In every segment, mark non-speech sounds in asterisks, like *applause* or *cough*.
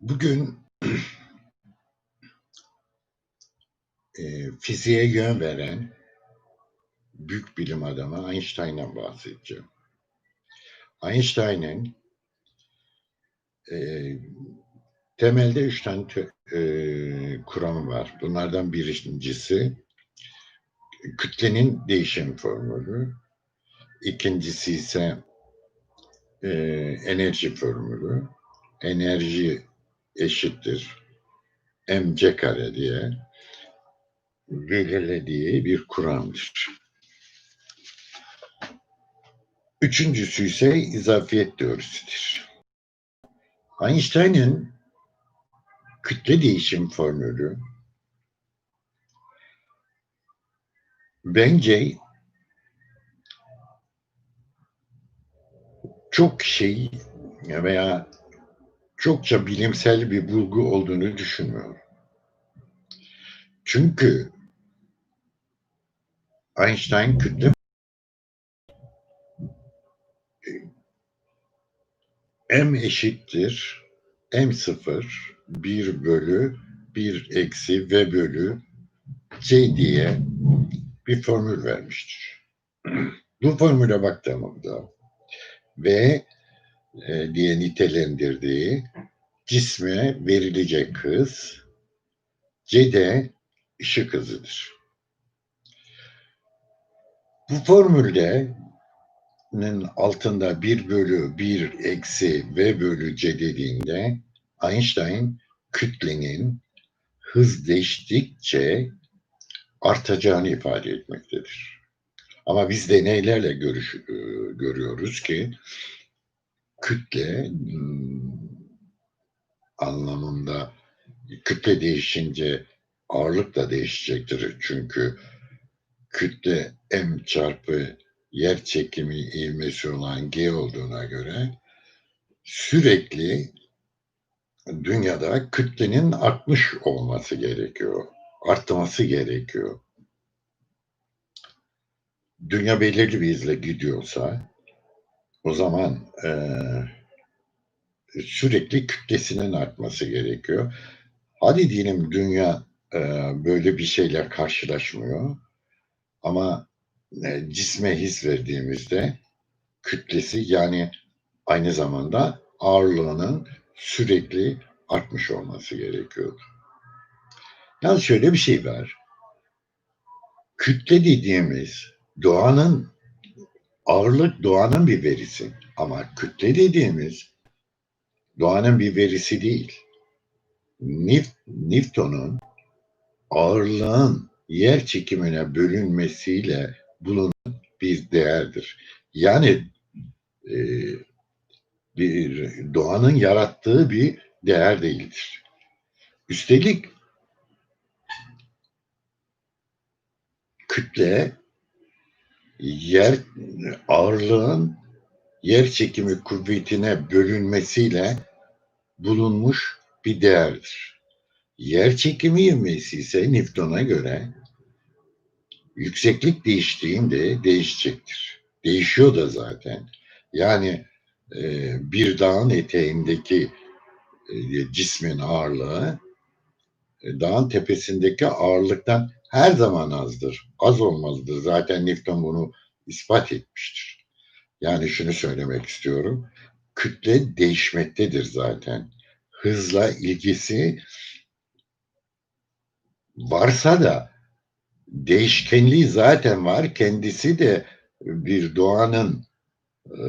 Bugün *clears throat* e, fiziğe yön veren büyük bilim adamı Einstein'dan bahsedeceğim. Einstein'ın e, temelde üç tane te- e, kuramı var. Bunlardan birincisi kütlenin değişim formülü. İkincisi ise e, enerji formülü. Enerji eşittir mc kare diye belirlediği bir kuramdır. Üçüncüsü ise izafiyet teorisidir. Einstein'ın kütle değişim formülü bence çok şey veya çokça bilimsel bir bulgu olduğunu düşünmüyorum. Çünkü Einstein kütle m eşittir m sıfır 1 bölü 1 eksi v bölü c diye bir formül vermiştir. Bu formüle baktığımda v e, diye nitelendirdiği cisme verilecek hız c de ışık hızıdır. Bu formülde nin altında 1 bölü 1 eksi v bölü c dediğinde Einstein kütlenin hız değiştikçe artacağını ifade etmektedir. Ama biz deneylerle görüş, e, görüyoruz ki kütle hmm, anlamında kütle değişince ağırlık da değişecektir. Çünkü kütle m çarpı yer çekimi ivmesi olan g olduğuna göre sürekli dünyada kütlenin artmış olması gerekiyor. Artması gerekiyor. Dünya belirli bir hızla gidiyorsa o zaman eee, sürekli kütlesinin artması gerekiyor. Hadi diyelim dünya eee, böyle bir şeyle karşılaşmıyor ama e, cisme his verdiğimizde kütlesi yani aynı zamanda ağırlığının sürekli artmış olması gerekiyor. Yalnız şöyle bir şey var. Kütle dediğimiz doğanın ağırlık doğanın bir verisi ama kütle dediğimiz doğanın bir verisi değil. Newton'un ağırlığın yer çekimine bölünmesiyle bulunan bir değerdir. Yani e, bir doğanın yarattığı bir değer değildir. Üstelik kütle yer ağırlığın yer çekimi kuvvetine bölünmesiyle bulunmuş bir değerdir. Yer çekimi ivmesi ise Newton'a göre yükseklik değiştiğinde değişecektir. Değişiyor da zaten. Yani e, bir dağın eteğindeki e, cismin ağırlığı e, dağın tepesindeki ağırlıktan her zaman azdır. Az olmalıdır. Zaten Newton bunu ispat etmiştir. Yani şunu söylemek istiyorum. Kütle değişmektedir zaten. Hızla ilgisi varsa da değişkenliği zaten var. Kendisi de bir doğanın e,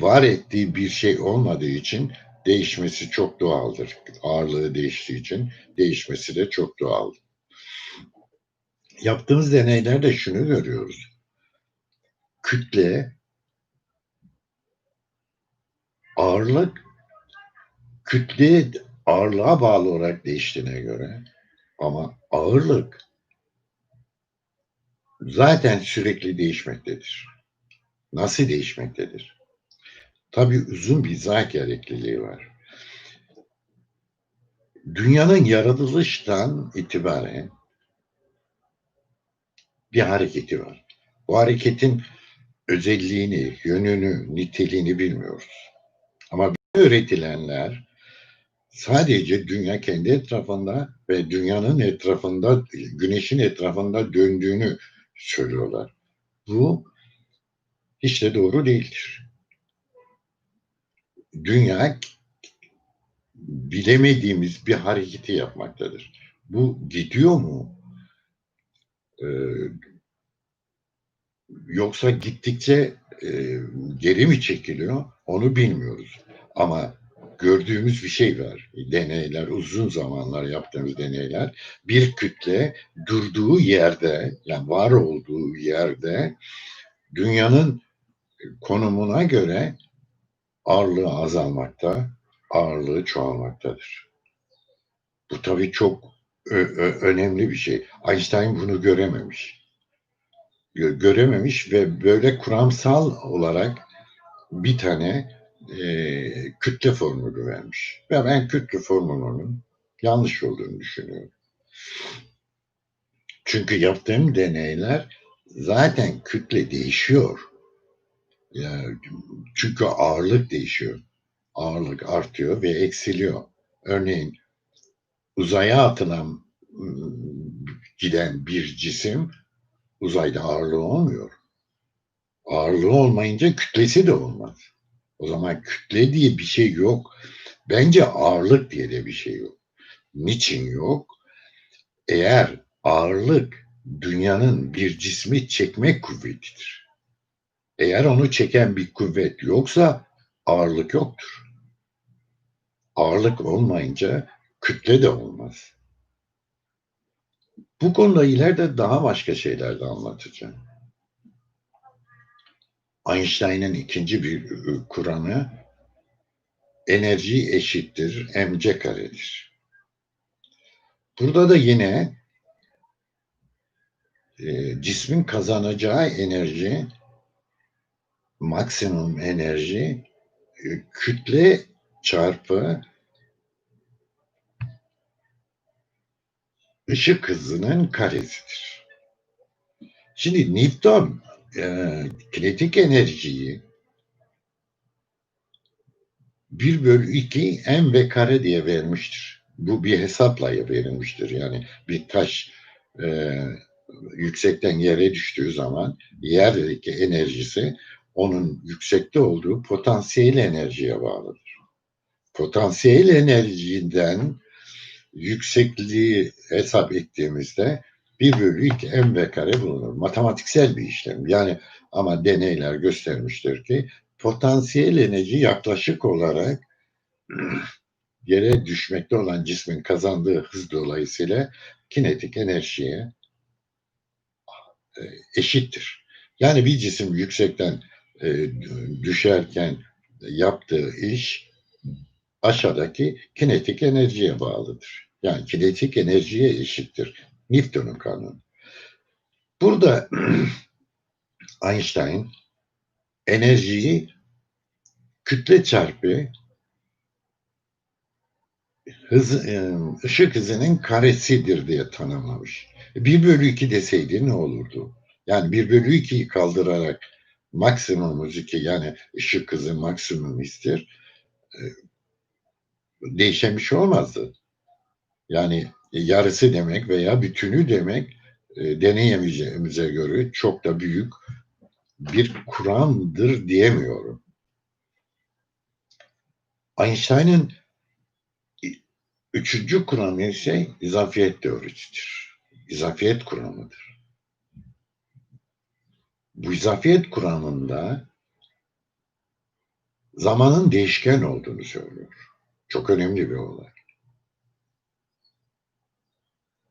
var ettiği bir şey olmadığı için değişmesi çok doğaldır. Ağırlığı değiştiği için değişmesi de çok doğal. Yaptığımız deneylerde şunu görüyoruz. Kütle ağırlık kütle ağırlığa bağlı olarak değiştiğine göre ama ağırlık zaten sürekli değişmektedir. Nasıl değişmektedir? Tabii uzun bir izah gerekliliği var. Dünyanın yaratılıştan itibaren bir hareketi var. Bu hareketin özelliğini, yönünü, niteliğini bilmiyoruz. Ama öğretilenler Sadece dünya kendi etrafında ve dünyanın etrafında, güneşin etrafında döndüğünü söylüyorlar. Bu hiç de doğru değildir. Dünya bilemediğimiz bir hareketi yapmaktadır. Bu gidiyor mu? Ee, yoksa gittikçe e, geri mi çekiliyor? Onu bilmiyoruz. Ama gördüğümüz bir şey var. Deneyler, uzun zamanlar yaptığımız deneyler. Bir kütle durduğu yerde, yani var olduğu yerde dünyanın konumuna göre ağırlığı azalmakta, ağırlığı çoğalmaktadır. Bu tabii çok önemli bir şey. Einstein bunu görememiş. Görememiş ve böyle kuramsal olarak bir tane e, kütle formülü vermiş. Ve ben kütle formülünün yanlış olduğunu düşünüyorum. Çünkü yaptığım deneyler zaten kütle değişiyor. Yani çünkü ağırlık değişiyor. Ağırlık artıyor ve eksiliyor. Örneğin uzaya atılan giden bir cisim uzayda ağırlığı olmuyor. Ağırlığı olmayınca kütlesi de olmaz. O zaman kütle diye bir şey yok. Bence ağırlık diye de bir şey yok. Niçin yok? Eğer ağırlık dünyanın bir cismi çekme kuvvetidir. Eğer onu çeken bir kuvvet yoksa ağırlık yoktur. Ağırlık olmayınca kütle de olmaz. Bu konuda ileride daha başka şeyler de anlatacağım. Einstein'ın ikinci bir kuranı enerji eşittir mc karedir. Burada da yine e, cismin kazanacağı enerji maksimum enerji e, kütle çarpı ışık hızının karesidir. Şimdi Newton e, kinetik enerjiyi 1 bölü 2 m ve kare diye vermiştir. Bu bir hesapla verilmiştir. Yani bir taş e, yüksekten yere düştüğü zaman yerdeki enerjisi onun yüksekte olduğu potansiyel enerjiye bağlıdır. Potansiyel enerjiden yüksekliği hesap ettiğimizde 1 bölü 2 m kare bulunur. Matematiksel bir işlem. Yani ama deneyler göstermiştir ki potansiyel enerji yaklaşık olarak *clears throat* yere düşmekte olan cismin kazandığı hız dolayısıyla kinetik enerjiye e, eşittir. Yani bir cisim yüksekten e, düşerken yaptığı iş aşağıdaki kinetik enerjiye bağlıdır. Yani kinetik enerjiye eşittir. Newton'un kanunu. Burada *clears throat* Einstein enerjiyi kütle çarpı hız, e, ışık hızının karesidir diye tanımlamış. 1 bölü 2 deseydi ne olurdu? Yani 1 bölü 2'yi kaldırarak maksimum 2 yani ışık hızı maksimum istir. E, değişen bir şey olmazdı. Yani yarısı demek veya bütünü demek e, deneyemeyeceğimize göre çok da büyük bir kuramdır diyemiyorum. Einstein'ın üçüncü kuramı ise izafiyet teorisidir. İzafiyet kuramıdır. Bu izafiyet kuramında zamanın değişken olduğunu söylüyor. Çok önemli bir olay.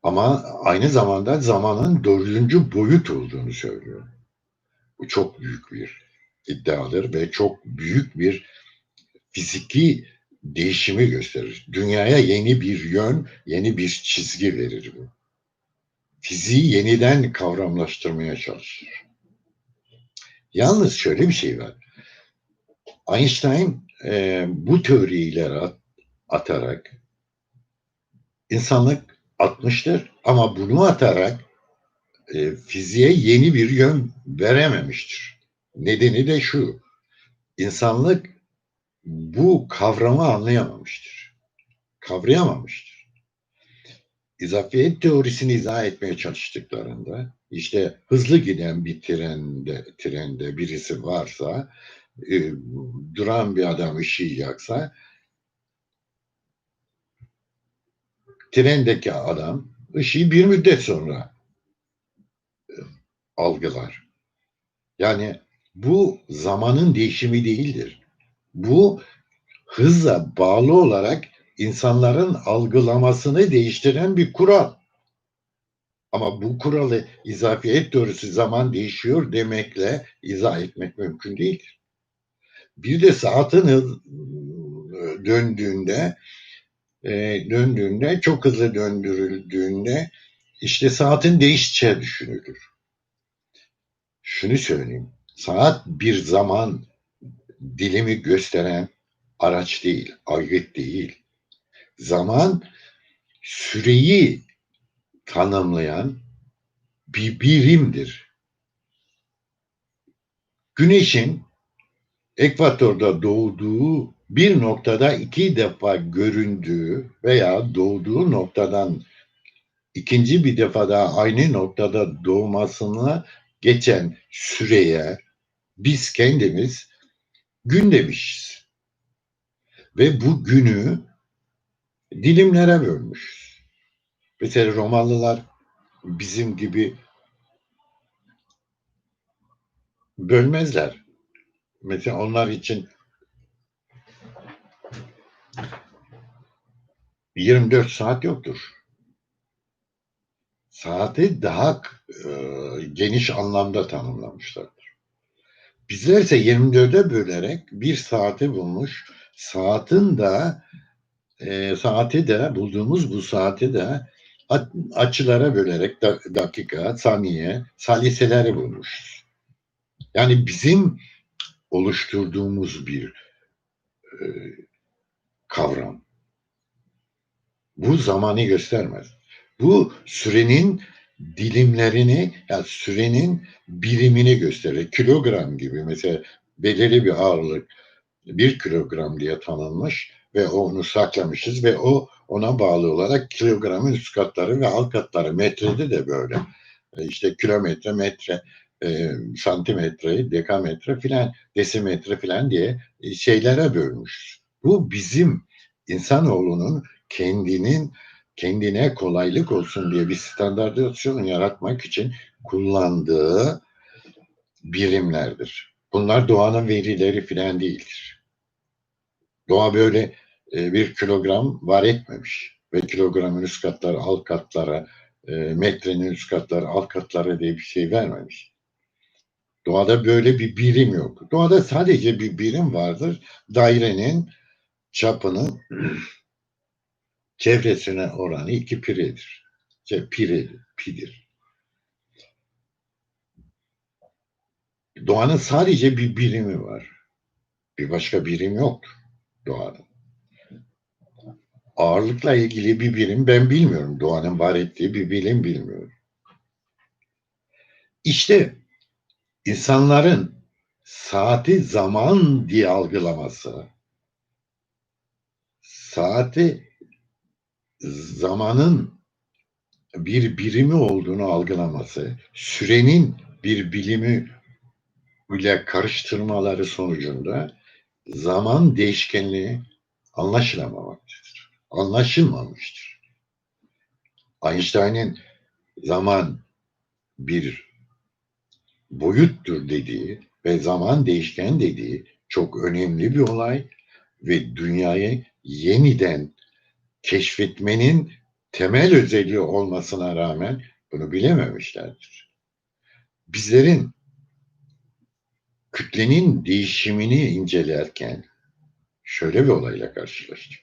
Ama aynı zamanda zamanın dördüncü boyut olduğunu söylüyor. Bu çok büyük bir iddiadır ve çok büyük bir fiziki değişimi gösterir. Dünyaya yeni bir yön, yeni bir çizgi verir bu. Fiziği yeniden kavramlaştırmaya çalışır. Yalnız şöyle bir şey var. Einstein e, bu at, atarak insanlık atmıştır ama bunu atarak e, fiziğe yeni bir yön verememiştir. Nedeni de şu. İnsanlık bu kavramı anlayamamıştır. kavrayamamıştır. İzafiyet teorisini izah etmeye çalıştıklarında işte hızlı giden bir trende, trende birisi varsa e, duran bir adam ışığı yaksa trendeki adam ışığı bir müddet sonra e, algılar. Yani bu zamanın değişimi değildir. Bu hızla bağlı olarak insanların algılamasını değiştiren bir kural. Ama bu kuralı izafiyet teorisi zaman değişiyor demekle izah etmek mümkün değildir. Bir de saatin döndüğünde e, döndüğünde çok hızlı döndürüldüğünde işte saatin değişeceği düşünülür. Şunu söyleyeyim. Saat bir zaman dilimi gösteren araç değil, aygıt değil. Zaman süreyi tanımlayan bir birimdir. Güneşin ekvatorda doğduğu bir noktada iki defa göründüğü veya doğduğu noktadan ikinci bir defa daha aynı noktada doğmasına geçen süreye biz kendimiz gün demişiz. Ve bu günü dilimlere bölmüşüz. Mesela Romalılar bizim gibi bölmezler. Mesela onlar için 24 saat yoktur. Saati daha e, geniş anlamda tanımlamışlardır. Bizler ise 24'e bölerek bir saati bulmuş, saatin de e, saati de bulduğumuz bu saati de açılara bölerek da, dakika, saniye, saliseleri bulmuşuz. Yani bizim oluşturduğumuz bir e, kavram. Bu zamanı göstermez. Bu sürenin dilimlerini, yani sürenin birimini gösterir. Kilogram gibi mesela belirli bir ağırlık bir kilogram diye tanınmış ve onu saklamışız ve o ona bağlı olarak kilogramın üst katları ve alt katları metrede de böyle. E, işte kilometre, metre, e, santimetre, dekametre filan, desimetre filan diye şeylere bölmüş. Bu bizim insanoğlunun kendinin kendine kolaylık olsun diye bir standartizasyon yaratmak için kullandığı birimlerdir. Bunlar doğanın verileri filan değildir. Doğa böyle e, bir kilogram var etmemiş ve kilogramın üst katları alt katlara, e, metrenin üst katları alt katlara diye bir şey vermemiş. Doğada böyle bir birim yok. Doğada sadece bir birim vardır. Dairenin çapının çevresine oranı iki piredir. İşte piredir, pidir. Doğanın sadece bir birimi var. Bir başka birim yoktur doğanın. Ağırlıkla ilgili bir birim ben bilmiyorum. Doğanın var ettiği bir bilim bilmiyorum. İşte insanların saati zaman diye algılaması, saati zamanın bir birimi olduğunu algılaması, sürenin bir bilimi ile karıştırmaları sonucunda zaman değişkenliği anlaşılamamaktadır. Anlaşılmamıştır. Einstein'in zaman bir boyuttur dediği ve zaman değişken dediği çok önemli bir olay ve dünyayı yeniden keşfetmenin temel özelliği olmasına rağmen bunu bilememişlerdir. Bizlerin kütlenin değişimini incelerken şöyle bir olayla karşılaştık.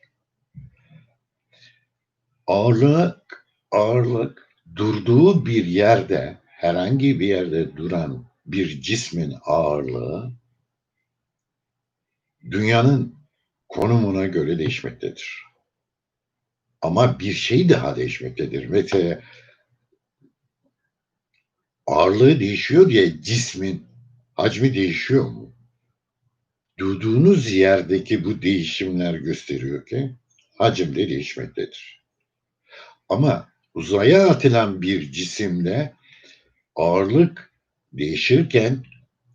Ağırlık, ağırlık durduğu bir yerde, herhangi bir yerde duran bir cismin ağırlığı dünyanın konumuna göre değişmektedir. Ama bir şey daha değişmektedir. Mesela ağırlığı değişiyor diye cismin hacmi değişiyor mu? Durduğunuz yerdeki bu değişimler gösteriyor ki hacimde değişmektedir. Ama uzaya atılan bir cisimde ağırlık değişirken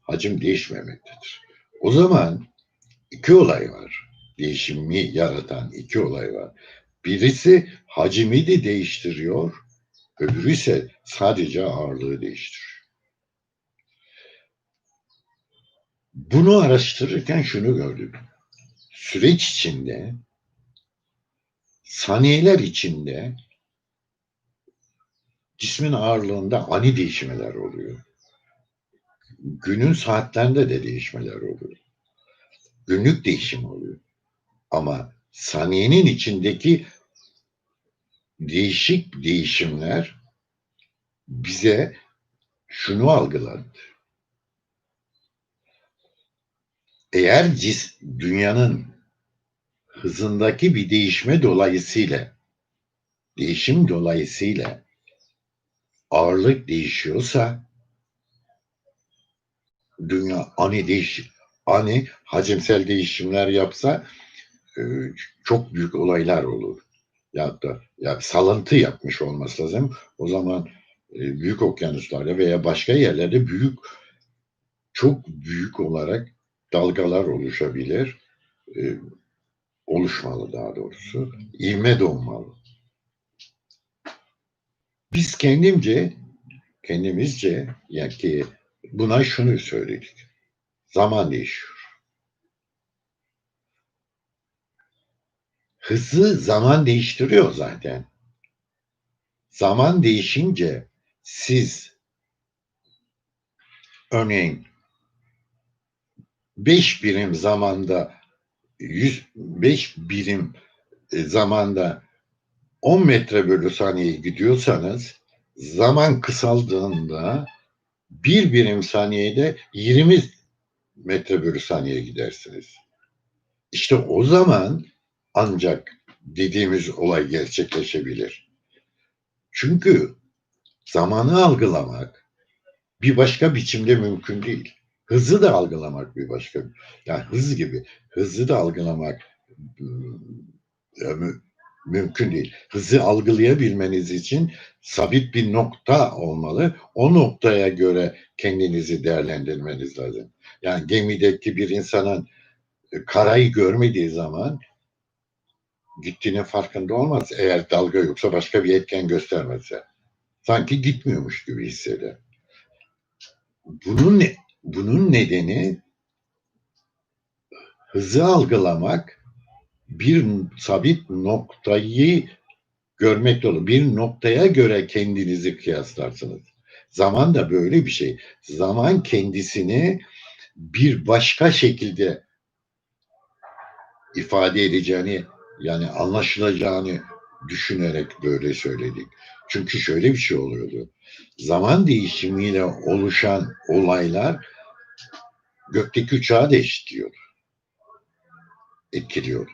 hacim değişmemektedir. O zaman iki olay var. Değişimi yaratan iki olay var. Birisi hacimi de değiştiriyor, öbürü ise sadece ağırlığı değiştiriyor. Bunu araştırırken şunu gördüm. Süreç içinde saniyeler içinde cismin ağırlığında ani değişmeler oluyor. Günün saatlerinde de değişmeler oluyor. Günlük değişim oluyor. Ama saniyenin içindeki değişik değişimler bize şunu algıladı. Eğer cis, dünyanın hızındaki bir değişme dolayısıyla değişim dolayısıyla ağırlık değişiyorsa dünya ani değiş ani hacimsel değişimler yapsa e, çok büyük olaylar olur. Ya da ya salıntı yapmış olması lazım. O zaman e, büyük okyanuslarda veya başka yerlerde büyük çok büyük olarak dalgalar oluşabilir. E, oluşmalı daha doğrusu. İvme doğmalı. Biz kendimce kendimizce yani ki buna şunu söyledik. Zaman değişiyor. Hızı zaman değiştiriyor zaten. Zaman değişince siz örneğin 5 birim zamanda 105 birim e, zamanda 10 metre bölü saniye gidiyorsanız zaman kısaldığında bir birim saniyede 20 metre bölü saniye gidersiniz. İşte o zaman ancak dediğimiz olay gerçekleşebilir. Çünkü zamanı algılamak bir başka biçimde mümkün değil. Hızı da algılamak bir başka. Yani hız gibi. Hızı da algılamak ıı, mümkün değil. Hızı algılayabilmeniz için sabit bir nokta olmalı. O noktaya göre kendinizi değerlendirmeniz lazım. Yani gemideki bir insanın ıı, karayı görmediği zaman gittiğinin farkında olmaz. Eğer dalga yoksa başka bir etken göstermezse. Sanki gitmiyormuş gibi hisseder. Bunun? Bunun nedeni hızı algılamak bir sabit noktayı görmek olur. Bir noktaya göre kendinizi kıyaslarsınız. Zaman da böyle bir şey. Zaman kendisini bir başka şekilde ifade edeceğini yani anlaşılacağını düşünerek böyle söyledik. Çünkü şöyle bir şey oluyordu. Zaman değişimiyle oluşan olaylar gökteki uçağı da eşitliyordu. Etkiliyordu.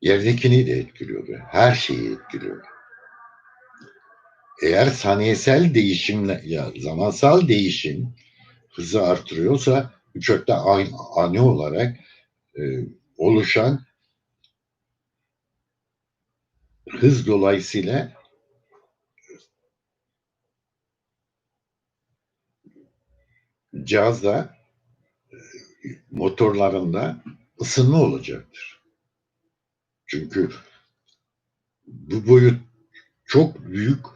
Yerdekini de etkiliyordu. Her şeyi etkiliyordu. Eğer saniyesel değişimle ya zamansal değişim hızı artırıyorsa uçakta ani, olarak e, oluşan hız dolayısıyla cihazda motorlarında ısınma olacaktır. Çünkü bu boyut çok büyük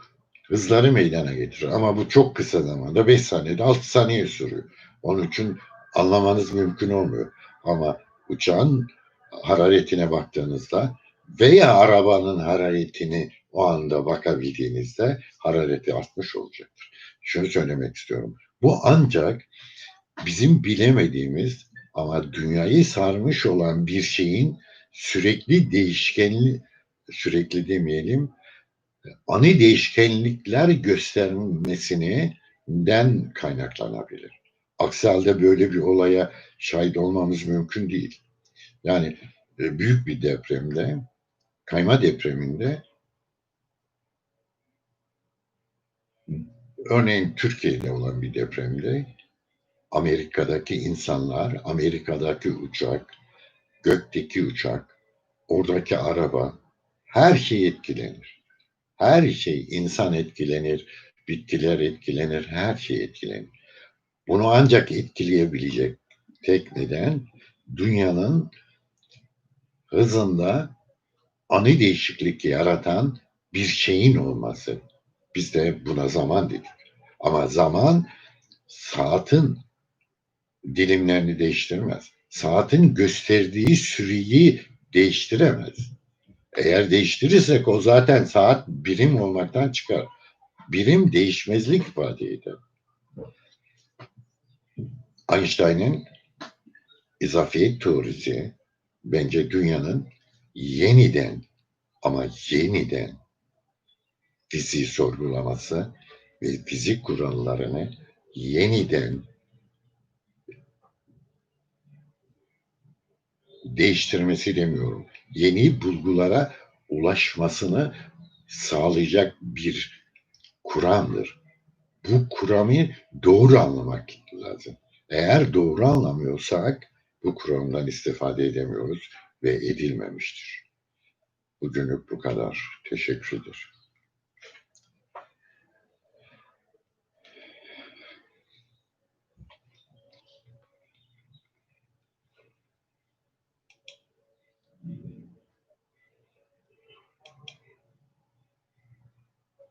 hızları meydana getirir. Ama bu çok kısa zamanda 5 saniyede 6 saniye sürüyor. Onun için anlamanız mümkün olmuyor. Ama uçağın hararetine baktığınızda veya arabanın hararetini o anda bakabildiğinizde harareti artmış olacaktır. Şunu söylemek istiyorum. Bu ancak bizim bilemediğimiz ama dünyayı sarmış olan bir şeyin sürekli değişkenli sürekli demeyelim ani değişkenlikler göstermesinden kaynaklanabilir. Aksi halde böyle bir olaya şahit olmamız mümkün değil. Yani e, büyük bir depremde, kayma depreminde örneğin Türkiye'de olan bir depremde Amerika'daki insanlar, Amerika'daki uçak, gökteki uçak oradaki araba, her şey etkilenir. Her şey, insan etkilenir, bitkiler etkilenir, her şey etkilenir. Bunu ancak etkileyebilecek tek neden dünyanın hızında ani değişiklik yaratan bir şeyin olması. Biz de buna zaman dedik. Ama zaman saatin dilimlerini değiştirmez. Saatin gösterdiği süreyi değiştiremez. Eğer değiştirirsek o zaten saat birim olmaktan çıkar. Birim değişmezlik ifade eder. Einstein'ın izafiyet teorisi bence dünyanın yeniden ama yeniden fiziği sorgulaması ve fizik kurallarını yeniden değiştirmesi demiyorum. Yeni bulgulara ulaşmasını sağlayacak bir kuramdır. Bu kuramı doğru anlamak lazım. Eğer doğru anlamıyorsak bu kuramdan istifade edemiyoruz ve edilmemiştir. Bugünlük bu kadar. Teşekkür ederim.